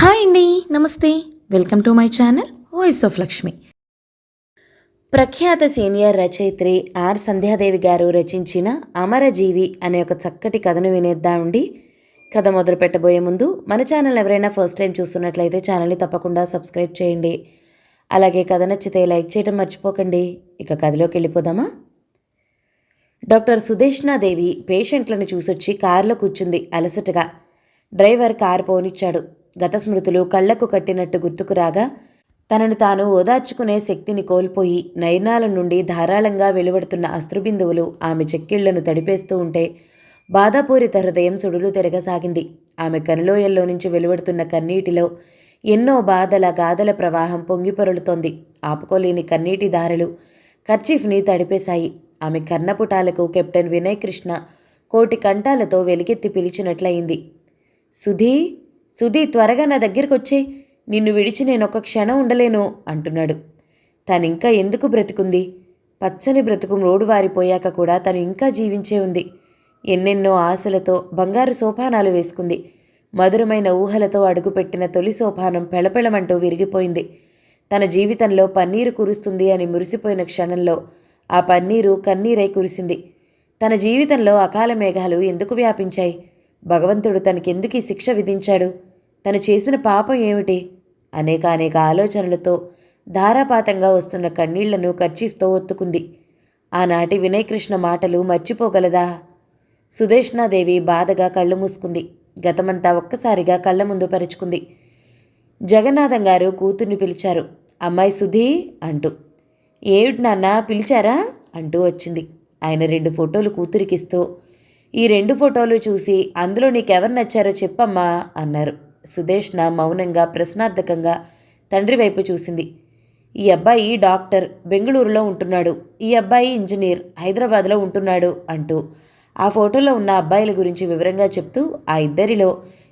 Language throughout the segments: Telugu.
హాయ్ అండి నమస్తే. Welcome to my channel voice of Lakshmi. ప్రఖ్యాత సీనియర్ రచయిత్రి ఆర్ సంధ్యాదేవి గారు రచించిన అమరజీవి అనే ఒక చక్కటి కథను వినేద్దామండి. కథ మొదలు పెట్టబోయే ముందు మన ఛానల్ ఎవరైనా ఫస్ట్ టైం చూస్తున్నట్లయితే ఛానల్ని తప్పకుండా సబ్స్క్రైబ్ చేయండి. అలాగే కథ నచ్చితే లైక్ చేయడం మర్చిపోకండి. ఇక కథలోకి వెళ్ళిపోదామా? డాక్టర్ సుదేష్ణాదేవి పేషెంట్లను చూసొచ్చి కారులో కూర్చుంది అలసటగా. డ్రైవర్ కారు పోనిచ్చాడు. గత స్మృతులు కళ్ళకు కట్టినట్టు గుర్తుకు రాగా తనను తాను ఓదార్చుకునే శక్తిని కోల్పోయి నయనాల నుండి ధారాళంగా వెలువడుతున్న అస్త్రబిందువులు ఆమె చెక్కిళ్ళను తడిపేస్తూ ఉంటే బాధాపూరిత హృదయం సుడులు తిరగసాగింది. ఆమె కనులోయల్లో నుంచి వెలువడుతున్న కన్నీటిలో ఎన్నో బాధల గాథల ప్రవాహం పొంగిపొరలుతోంది ఆపుకోలేని కన్నీటి దారులు కర్చీఫ్ని తడిపేశాయి. ఆమె కర్ణపుటాలకు కెప్టెన్ వినయ్ కృష్ణ కోటి కంఠాలతో వెలికెత్తి పిలిచినట్లయింది. సుధీ! సుధీ త్వరగా నా దగ్గరికి వచ్చే నిన్ను విడిచి నేను ఒక క్షణం ఉండలేను అంటున్నాడు. తనింకా ఎందుకు బ్రతుకుంది? పచ్చని బ్రతుకు రోడ్డు వారిపోయాక కూడా తను ఇంకా జీవించే ఉంది. ఎన్నెన్నో ఆశలతో బంగారు సోపానాలు వేసుకుంది. మధురమైన ఊహలతో అడుగుపెట్టిన తొలి సోపానం పెళపెళమంటూ విరిగిపోయింది. తన జీవితంలో పన్నీరు కురుస్తుంది అని మురిసిపోయిన క్షణంలో ఆ పన్నీరు కన్నీరై కురిసింది. తన జీవితంలో అకాల మేఘాలు ఎందుకు వ్యాపించాయి? భగవంతుడు తనకెందుకు ఈ శిక్ష విధించాడు? తను చేసిన పాపం ఏమిటి? అనేక అనేక ఆలోచనలతో ధారాపాతంగా వస్తున్న కన్నీళ్ళను కర్చీఫ్తో ఒత్తుకుంది. ఆనాటి వినయకృష్ణ మాటలు మర్చిపోగలదా? సుదేష్ణాదేవి బాధగా కళ్ళు మూసుకుంది. గతమంతా ఒక్కసారిగా కళ్ళ ముందు పరుచుకుంది. జగన్నాథం గారు కూతుర్ని పిలిచారు. అమ్మాయి సుధీ అంటూ. ఏమిటి నాన్న పిలిచారా? అంటూ వచ్చింది. ఆయన రెండు ఫోటోలు కూతురికిస్తూ ఈ రెండు ఫోటోలు చూసి అందులో నీకెవరు నచ్చారో చెప్పమ్మా అన్నారు. సుదేష్ణ మౌనంగా ప్రశ్నార్థకంగా తండ్రి వైపు చూసింది. ఈ అబ్బాయి డాక్టర్ బెంగళూరులో ఉంటున్నాడు. ఈ అబ్బాయి ఇంజనీర్ హైదరాబాద్లో ఉంటున్నాడు అంటూ ఆ ఫోటోలో ఉన్న అబ్బాయిల గురించి వివరంగా చెప్తూ ఆ ఇద్దరిలో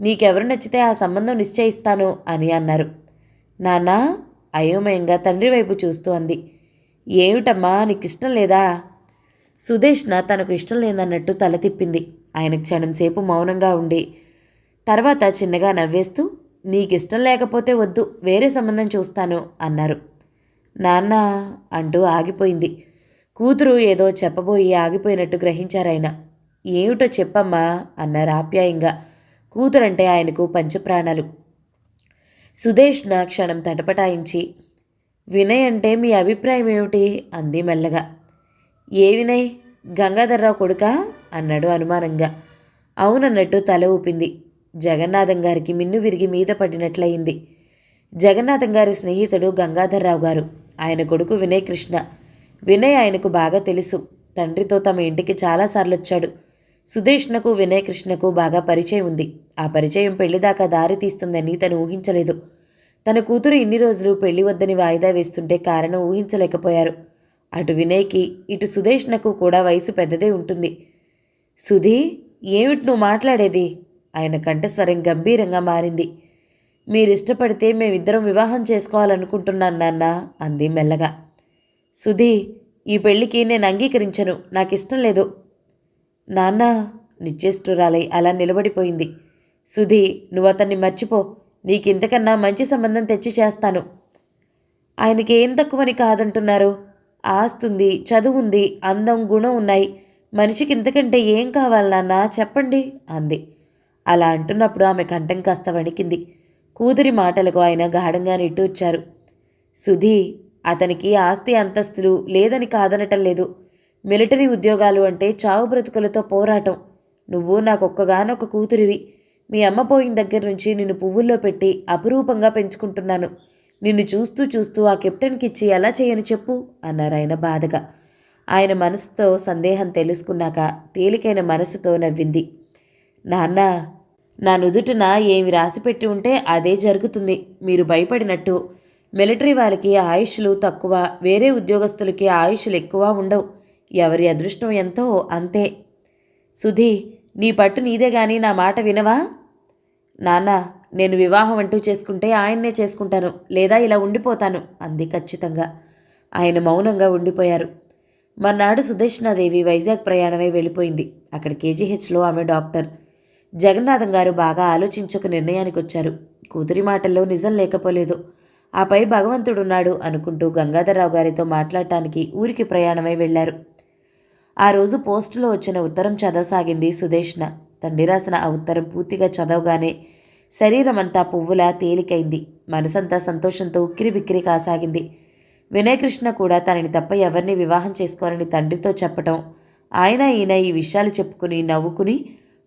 నీకెవరు నచ్చితే ఆ సంబంధం నిశ్చయిస్తాను అని అన్నారు. నానా అయోమయంగా తండ్రి వైపు చూస్తూ అంది. ఏమిటమ్మా నీకు ఇష్టం లేదా? సుదేష్ణ తనకు ఇష్టం లేదన్నట్టు తల తిప్పింది. ఆయన క్షణం సేపు మౌనంగా ఉండి తర్వాత చిన్నగా నవ్వేస్తూ నీకిష్టం లేకపోతే వద్దు వేరే సంబంధం చూస్తాను అన్నారు. నాన్న అంటూ ఆగిపోయింది. కూతురు ఏదో చెప్పబోయి ఆగిపోయినట్టు గ్రహించారాయన. ఏమిటో చెప్పమ్మా అన్నారు ఆప్యాయంగా. కూతురంటే ఆయనకు పంచప్రాణాలు. సుదేష్ణ క్షణం తటపటాయించి వినయ్ అంటే మీ అభిప్రాయం ఏమిటి అంది మెల్లగా. ఏ వినయ్ గంగాధర్రావు కొడుకా? అన్నాడు అనుమానంగా. అవునన్నట్టు తల ఊపింది. జగన్నాథం గారికి మిన్ను విరిగి మీద పడినట్లయింది. జగన్నాథం గారి స్నేహితుడు గంగాధర్రావు గారు. ఆయన కొడుకు వినయ్ కృష్ణ. వినయ్ ఆయనకు బాగా తెలుసు. తండ్రితో తమ ఇంటికి చాలాసార్లు వచ్చాడు సుదేష్ణకు వినయ్ కృష్ణకు బాగా పరిచయం ఉంది. ఆ పరిచయం పెళ్ళిదాకా దారి తీస్తుందని తను ఊహించలేదు. తన కూతురు ఇన్ని రోజులు పెళ్ళి వద్దని వాయిదా వేస్తుంటే కారణం ఊహించలేకపోయారు. అటు వినయ్కి ఇటు సుదేష్ణకు కూడా వయసు పెద్దదే ఉంటుంది. సుధీ ఏమిటి నువ్వు మాట్లాడేది? ఆయన కంఠస్వరం గంభీరంగా మారింది. మీరిష్టపడితే మేమిద్దరం వివాహం చేసుకోవాలనుకుంటున్నాను నాన్న అంది మెల్లగా. సుధీ ఈ పెళ్ళికి నేను అంగీకరించను నాకు ఇష్టం లేదు. నాన్న నిశ్చేష్టురాలై అలా నిలబడిపోయింది. సుధీ నువ్వు అతన్ని మర్చిపో నీకింతకన్నా మంచి సంబంధం తెచ్చి చేస్తాను. ఆయనకి ఏం తక్కువని కాదంటున్నారు? ఆస్తుంది చదువుంది అందం గుణం ఉన్నాయి. మనిషికి ఇంతకంటే ఏం కావాలన్నా చెప్పండి అంది. అలా అంటున్నప్పుడు ఆమె కంఠం కాస్త వణికింది. కూతురి మాటలకు ఆయన గాఢంగా నిట్టూర్చారు సుధీ అతనికి ఆస్తి అంతస్తులు లేదని కాదనటం లేదు. మిలిటరీ ఉద్యోగాలు అంటే చావు బ్రతుకులతో పోరాటం. నువ్వు నాకొక్కగానొక్క కూతురివి. మీ అమ్మ పోయిన దగ్గర నుంచి నిన్ను పువ్వుల్లో పెట్టి అపురూపంగా పెంచుకుంటున్నాను. నిన్ను చూస్తూ చూస్తూ ఆ కెప్టెన్కి ఇచ్చి ఎలా చేయను చెప్పు అన్నారు ఆయన బాధగా. ఆయన మనసుతో సందేహం తెలుసుకున్నాక తేలికైన మనసుతో నవ్వింది. నాన్న నా నుదుటిన ఏమి రాసిపెట్టి ఉంటే అదే జరుగుతుంది. మీరు భయపడినట్టు. మిలిటరీ వాళ్ళకి ఆయుష్లు తక్కువ వేరే ఉద్యోగస్తులకి ఆయుష్లు ఎక్కువ ఉండవు. ఎవరి అదృష్టం ఎంతో అంతే. సుధీ నీ పట్టు నీదే గాని నా మాట వినవా? నాన్న నేను వివాహం అంటూ చేసుకుంటే ఆయన్నే చేసుకుంటాను లేదా ఇలా ఉండిపోతాను అంది ఖచ్చితంగా. ఆయన మౌనంగా ఉండిపోయారు. మర్నాడు సుదర్శనాదేవి వైజాగ్ ప్రయాణమై వెళ్ళిపోయింది. అక్కడ కేజీహెచ్లో ఆమె డాక్టర్. జగన్నాథం గారు బాగా ఆలోచించక నిర్ణయానికి వచ్చారు కూతురి మాటల్లో నిజం లేకపోలేదు. ఆపై భగవంతుడున్నాడు అనుకుంటూ గంగాధరరావు గారితో మాట్లాడటానికి ఊరికి ప్రయాణమై వెళ్ళారు ఆ రోజు పోస్టులో వచ్చిన ఉత్తరం చదవసాగింది సుదేష్ణ తండ్రి రాసిన ఆ ఉత్తరం పూర్తిగా చదవగానే శరీరం అంతా పువ్వులా తేలికైంది. మనసంతా సంతోషంతో ఉక్కిరిబిక్కిరి కాసాగింది. వినయకృష్ణ కూడా తనని తప్ప ఎవరిని వివాహం చేసుకోవాలని తండ్రితో చెప్పటం ఆయన ఈయన ఈ విషయాలు చెప్పుకుని నవ్వుకుని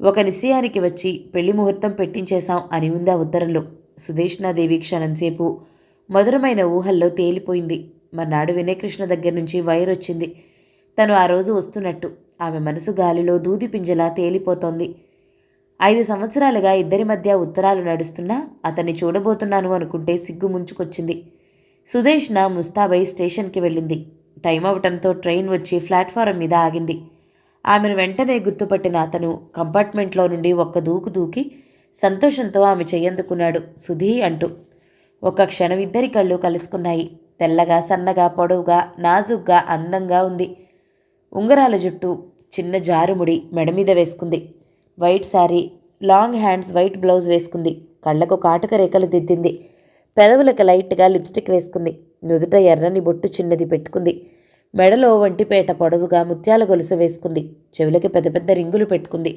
ఒక నిశ్చయానికి వచ్చి పెళ్ళి ముహూర్తం పెట్టించేశాం అని ఉంది ఆ ఉత్తరంలో. సుదేష్ణాదేవి క్షణంసేపు మధురమైన ఊహల్లో తేలిపోయింది. మర్నాడు వినయకృష్ణ దగ్గర నుంచి వైర్ వచ్చింది తను ఆ రోజు వస్తున్నట్టు ఆమె మనసు గాలిలో దూది పింజలా తేలిపోతోంది. ఐదు సంవత్సరాలుగా ఇద్దరి మధ్య ఉత్తరాలు నడుస్తున్నా అతన్ని చూడబోతున్నాను అనుకుంటే సిగ్గు ముంచుకొచ్చింది. సుదేష్ణ ముస్తాబై స్టేషన్కి వెళ్ళింది. టైం అవటంతో ట్రైన్ వచ్చి ప్లాట్ఫారం మీద ఆగింది. ఆమెను వెంటనే గుర్తుపట్టిన అతను కంపార్ట్మెంట్లో నుండి ఒక్క దూకు దూకి సంతోషంతో ఆమె చెయ్యందుకున్నాడు సుధీ అంటూ ఒక క్షణం ఇద్దరి కళ్ళు కలుసుకున్నాయి. తెల్లగా సన్నగా పొడవుగా నాజుగ్గా అందంగా ఉంది. ఉంగరాల జుట్టు చిన్న జారుముడి మెడ మీద వేసుకుంది. White sari long hands white blouse వేసుకుంది. కళ్ళకు కాటుక రేఖలు దిద్దింది. పెదవులకు లైట్గా లిప్స్టిక్ వేసుకుంది. నుదుట ఎర్రని బొట్టు చిన్నది పెట్టుకుంది. మెడలో వంటిపేట పొడవుగా ముత్యాల గొలుసు వేసుకుంది. చెవులకి పెద్ద పెద్ద రింగులు పెట్టుకుంది.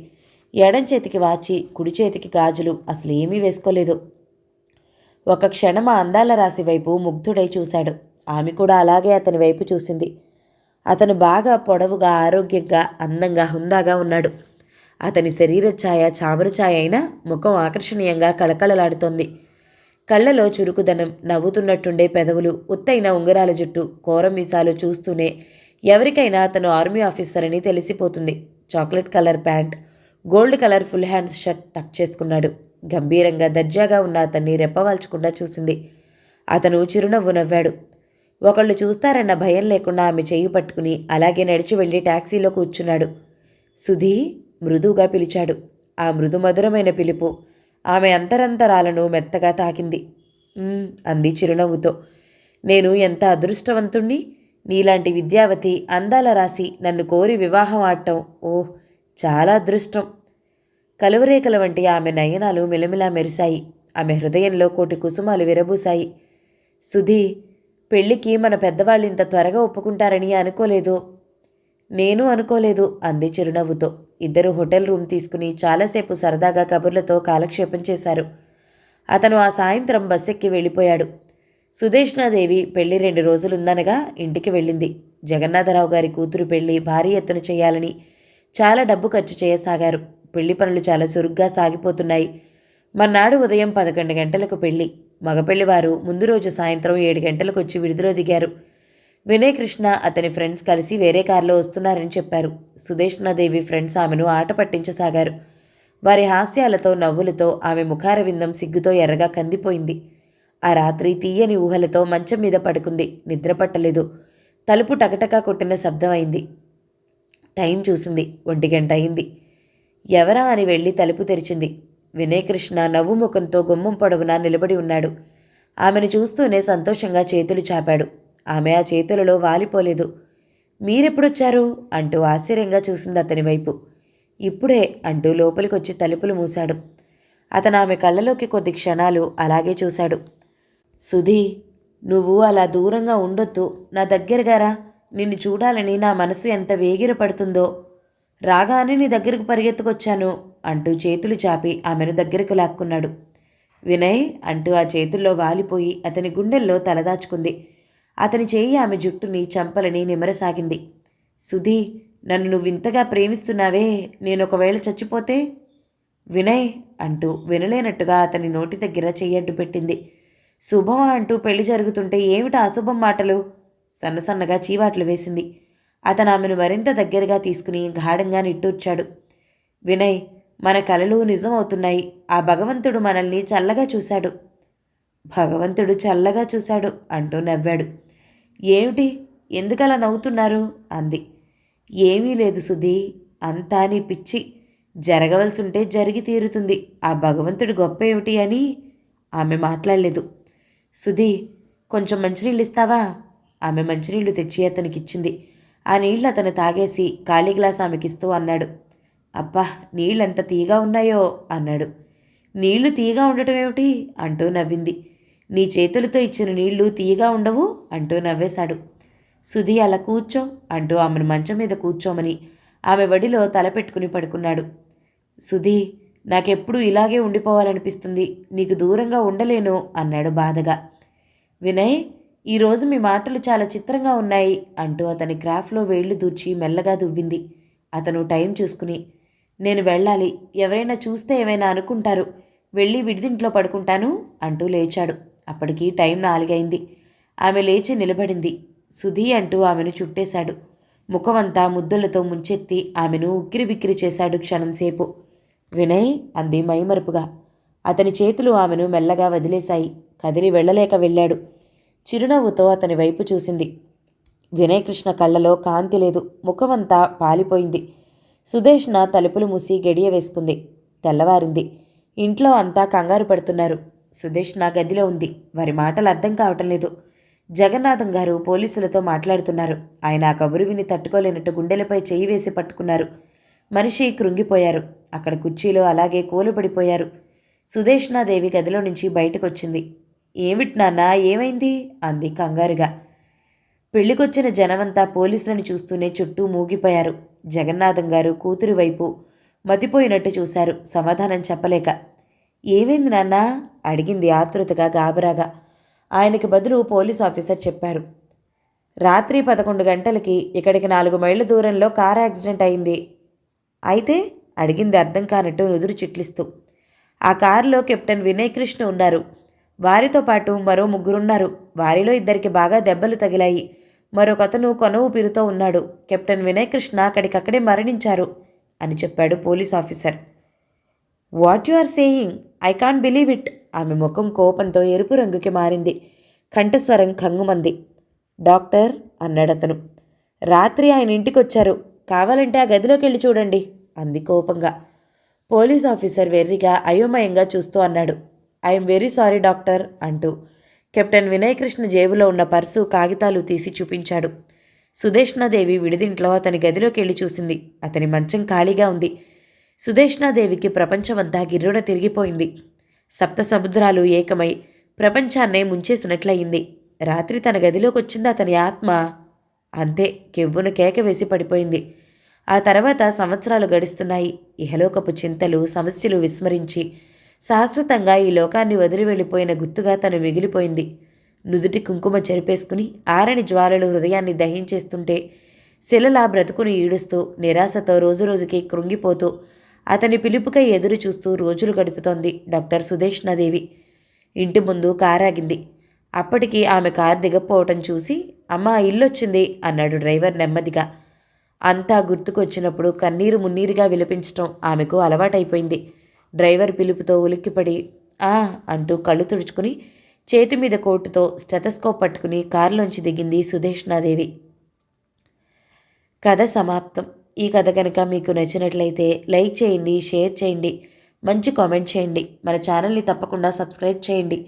ఎడం చేతికి వాచి కుడి చేతికి గాజులు అసలు ఏమీ వేసుకోలేదు. ఒక క్షణం ఆ అందాల రాశి వైపు ముగ్ధుడై చూశాడు. ఆమె కూడా అలాగే అతని వైపు చూసింది. అతను బాగా పొడవుగా ఆరోగ్యంగా అందంగా హుందాగా ఉన్నాడు. అతని శరీర ఛాయ చామర ఛాయ అయినా ముఖం ఆకర్షణీయంగా కళకళలాడుతోంది. కళ్ళలో చురుకుదనం నవ్వుతున్నట్టుండే పెదవులు ఉత్తైన ఉంగరాల జుట్టు కోరమీసాలు చూస్తూనే ఎవరికైనా అతను ఆర్మీ ఆఫీసర్ అని తెలిసిపోతుంది. Chocolate colour pant gold colour full hands shirt tuck చేసుకున్నాడు. గంభీరంగా దర్జాగా ఉన్న అతన్ని రెప్పవాల్చకుండా చూసింది. అతను చిరునవ్వు నవ్వాడు. ఒకళ్ళు చూస్తారన్న భయం లేకుండా ఆమె చెయ్యి పట్టుకుని అలాగే నడిచి వెళ్ళి టాక్సీలో కూర్చున్నాడు. సుధీ మృదువుగా పిలిచాడు. ఆ మృదు మధురమైన పిలుపు ఆమె అంతరంతరాలను మెత్తగా తాకింది. అంది చిరునవ్వుతో. నేను ఎంత అదృష్టవంతుణ్ణి? నీలాంటి విద్యావతి అందాల రాసి నన్ను కోరి వివాహం ఆడటం ఓహ్ చాలా అదృష్టం. కలువరేఖల వంటి ఆమె నయనాలు మిలమిలా మెరిశాయి. ఆమె హృదయంలో కోటి కుసుమాలు విరబూశాయి. సుధీ పెళ్ళికి మన పెద్దవాళ్ళు ఇంత త్వరగా ఒప్పుకుంటారని అనుకోలేదు. నేను అనుకోలేదు అంది చిరునవ్వుతో. ఇద్దరు హోటల్ రూమ్ తీసుకుని చాలాసేపు సరదాగా కబుర్లతో కాలక్షేపం చేశారు. అతను ఆ సాయంత్రం బస్సెక్కి వెళ్ళిపోయాడు. సుదేష్ణాదేవి పెళ్ళి రెండు రోజులుందనగా ఇంటికి వెళ్ళింది. జగన్నాథరావు గారి కూతురు పెళ్ళి భారీ ఎత్తున చేయాలని చాలా డబ్బు ఖర్చు చేయసాగారు. పెళ్ళి పనులు చాలా చురుగ్గా సాగిపోతున్నాయి. మర్నాడు ఉదయం పదకొండు గంటలకు పెళ్ళి. మగపెళ్ళివారు ముందు రోజు సాయంత్రం ఏడు గంటలకు వచ్చి విడుదల దిగారు. వినయ్ కృష్ణ అతని ఫ్రెండ్స్ కలిసి వేరే కారులో వస్తున్నారని చెప్పారు. సుదేష్ణాదేవి ఫ్రెండ్స్ ఆమెను ఆట పట్టించసాగారు. వారి హాస్యాలతో నవ్వులతో ఆమె ముఖార విందం సిగ్గుతో ఎర్రగా కందిపోయింది. ఆ రాత్రి తీయని ఊహలతో మంచం మీద పడుకుంది. నిద్రపట్టలేదు తలుపు టకటకా కొట్టిన శబ్దం అయింది. టైం చూసింది. ఒంటి గంట అయింది. ఎవరా అని వెళ్ళి తలుపు తెరిచింది. వినయకృష్ణ నవ్వు ముఖంతో గుమ్మం పొడవునా నిలబడి ఉన్నాడు. ఆమెను చూస్తూనే సంతోషంగా చేతులు చాపాడు. ఆమె ఆ చేతులలో వాలిపోలేదు. మీరెప్పుడొచ్చారు? అంటూ ఆశ్చర్యంగా చూసింది అతని వైపు. ఇప్పుడే అంటూ లోపలికొచ్చి తలుపులు మూశాడు. అతను ఆమె కళ్ళలోకి కొద్ది క్షణాలు అలాగే చూశాడు. సుధీ నువ్వు అలా దూరంగా ఉండొద్దు. నా దగ్గరగారా? నిన్ను చూడాలని నా మనసు ఎంత వేగిరపడుతుందో. రాగానే నీ దగ్గరకు పరిగెత్తుకొచ్చాను. అంటూ చేతులు చాపి ఆమెను దగ్గరకు లాక్కున్నాడు. వినయ్ అంటూ ఆ చేతుల్లో వాలిపోయి అతని గుండెల్లో తలదాచుకుంది అతని చేయి ఆమె జుట్టుని చంపలని నిమరసాగింది సుధీ నన్ను నువ్వింతగా ప్రేమిస్తున్నావే నేను ఒకవేళ చచ్చిపోతే? వినయ్ అంటూ వినలేనట్టుగా అతని నోటి దగ్గర చెయ్యడ్డు పెట్టింది. శుభమా అంటూ పెళ్ళి జరుగుతుంటే ఏమిట అశుభం మాటలు? సన్నసన్నగా చీవాట్లు వేసింది. అతను ఆమెను మరింత దగ్గరగా తీసుకుని గాఢంగా నిట్టూర్చాడు. వినయ్ మన కలలు నిజమవుతున్నాయి. ఆ భగవంతుడు మనల్ని చల్లగా చూశాడు. భగవంతుడు చల్లగా చూశాడు అంటూ నవ్వాడు. ఏమిటి? ఎందుకలా నవ్వుతున్నారు? అంది. ఏమీ లేదు సుధీ. అంతా నీ పిచ్చి. జరగవలసుంటే జరిగి తీరుతుంది. ఆ భగవంతుడి గొప్ప ఏమిటి అని ఆమె మాట్లాడలేదు. సుధీ కొంచెం మంచినీళ్ళు ఇస్తావా? ఆమె మంచినీళ్ళు తెచ్చి అతనికిచ్చింది. ఆ నీళ్ళు అతను తాగేసి ఖాళీ గ్లాస్ ఆమెకిస్తూ అన్నాడు. అబ్బా నీళ్ళెంత తీగా ఉన్నాయో అన్నాడు. నీళ్ళు తీయగా ఉండటం ఏమిటి? అంటూ నవ్వింది. నీ చేతులతో ఇచ్చిన నీళ్ళు తీయగా ఉండవు అంటూ నవ్వేశాడు. సుధి అలా కూర్చో అంటూ ఆమెను మంచం మీద కూర్చోమని ఆమె వడిలో తలపెట్టుకుని పడుకున్నాడు. సుధి నాకెప్పుడు ఇలాగే ఉండిపోవాలనిపిస్తుంది. నీకు దూరంగా ఉండలేను అన్నాడు బాధగా. వినయ్ ఈరోజు మీ మాటలు చాలా చిత్రంగా ఉన్నాయి అంటూ అతని క్రాఫ్ట్లో వేళ్ళు దూర్చి మెల్లగా దువ్వింది. అతను టైం చూసుకుని నేను వెళ్ళాలి. ఎవరైనా చూస్తే ఏమైనా అనుకుంటారు. వెళ్ళి విడిదింట్లో పడుకుంటాను అంటూ లేచాడు. అప్పటికి టైం నాలుగైంది. ఆమె లేచి నిలబడింది. సుధీ అంటూ ఆమెను చుట్టేశాడు. ముఖమంతా ముద్దులతో ముంచెత్తి ఆమెను ఉక్కిరిబిక్కిరి చేశాడు క్షణంసేపు వినయ్ అంది మైమరుపుగా. అతని చేతులు ఆమెను మెల్లగా వదిలేశాయి. కదిలి వెళ్ళలేక వెళ్ళాడు. చిరునవ్వుతో అతని వైపు చూసింది. వినయకృష్ణ కళ్ళలో కాంతి లేదు. ముఖమంతా పాలిపోయింది. సుదేష్ణ తలుపులు మూసి గడియ వేసుకుంది. తెల్లవారింది. ఇంట్లో అంతా కంగారు పడుతున్నారు. సుదేష్ణ గదిలో ఉంది. వారి మాటలు అర్థం కావటం లేదు. జగన్నాథం గారు పోలీసులతో మాట్లాడుతున్నారు. ఆయన ఆ కబురు విని తట్టుకోలేనట్టు గుండెలపై చేయి వేసి పట్టుకున్నారు. మనిషి కృంగిపోయారు. అక్కడ కుర్చీలో అలాగే కూలబడిపోయారు. సుదేష్ణాదేవి గదిలో నుంచి బయటకొచ్చింది. ఏమిటి నాన్న ఏమైంది? అంది కంగారుగా. పెళ్ళికొచ్చిన జనమంతా పోలీసులను చూస్తూనే చుట్టూ మూగిపోయారు. జగన్నాథం గారు కూతురి వైపు మతిపోయినట్టు చూశారు. సమాధానం చెప్పలేక. ఏమైంది నాన్న? అడిగింది ఆతృతగా గాబరాగా. ఆయనకి బదులు పోలీస్ ఆఫీసర్ చెప్పారు. రాత్రి పదకొండు గంటలకి ఇక్కడికి నాలుగు మైళ్ళ దూరంలో కార్ యాక్సిడెంట్ అయింది. అయితే? అడిగింది అర్థం కానట్టు నుదురు చిట్లిస్తూ. ఆ కారులో కెప్టెన్ వినయ్ కృష్ణ ఉన్నారు. వారితో పాటు మరో ముగ్గురున్నారు. వారిలో ఇద్దరికి బాగా దెబ్బలు తగిలాయి. మరొకతను కొన ఊపిరితో ఉన్నాడు. కెప్టెన్ వినయ్ కృష్ణ అక్కడికక్కడే మరణించారు అని చెప్పాడు police officer. What you are saying? I can't believe it. ఆమె ముఖం కోపంతో ఎరుపు రంగుకి మారింది. కంఠస్వరం కంగుమంది డాక్టర్ అన్నాడతను రాత్రి ఆయన ఇంటికొచ్చారు. కావాలంటే ఆ గదిలోకి వెళ్ళి చూడండి అంది కోపంగా. పోలీస్ ఆఫీసర్ వెర్రిగా అయోమయంగా చూస్తూ అన్నాడు. ఐఎమ్ వెరీ సారీ డాక్టర్ అంటూ కెప్టెన్ వినయకృష్ణ జేబులో ఉన్న పర్సు కాగితాలు తీసి చూపించాడు. సుదేష్ణాదేవి విడిదింట్లో అతని గదిలోకి వెళ్ళి చూసింది. అతని మంచం ఖాళీగా ఉంది. సుదేష్ణాదేవికి ప్రపంచమంతా గిర్రున తిరిగిపోయింది. సప్త సముద్రాలు ఏకమై ప్రపంచాన్నే ముంచేసినట్లయింది. రాత్రి తన గదిలోకి వచ్చింది అతని ఆత్మ. అంతే కెవ్వున కేక వేసి పడిపోయింది. ఆ తర్వాత సంవత్సరాలు గడుస్తున్నాయి. ఇహలోకపు చింతలు సమస్యలు విస్మరించి శాశ్వతంగా ఈ లోకాన్ని వదిలి వెళ్ళిపోయిన గుర్తుగా తను మిగిలిపోయింది. నుదుటి కుంకుమ చెరిపేసుకుని ఆరని జ్వాలలు హృదయాన్ని దహించేస్తుంటే శిలలా బ్రతుకును ఈడుస్తూ నిరాశతో రోజురోజుకి కృంగిపోతూ అతని పిలుపుకై ఎదురు చూస్తూ రోజులు గడుపుతోంది డాక్టర్ సుదేష్ణాదేవి. ఇంటి ముందు కారాగింది. అప్పటికి ఆమె కారు దిగపోవటం చూసి అమ్మ ఇల్లొచ్చింది అన్నాడు డ్రైవర్ నెమ్మదిగా. అంతా గుర్తుకొచ్చినప్పుడు కన్నీరు మున్నీరుగా విలపించటం ఆమెకు అలవాటైపోయింది. డ్రైవర్ పిలుపుతో ఉలిక్కిపడి ఆ అంటూ కళ్ళు తుడుచుకుని చేతి మీద కోటుతో స్టెతస్కోప్ పట్టుకుని కారులోంచి దిగింది సుదేష్ణాదేవి కథ సమాప్తం. ఈ కథ కనుక మీకు నచ్చినట్లయితే లైక్ చేయండి షేర్ చేయండి మంచి కామెంట్ చేయండి. మన ఛానల్ని తప్పకుండా సబ్స్క్రైబ్ చేయండి.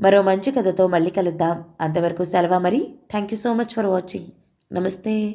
మరో మంచి కథతో మళ్ళీ కలుద్దాం. అంతవరకు సెలవు మరి. Thank you so much for watching. Namaste.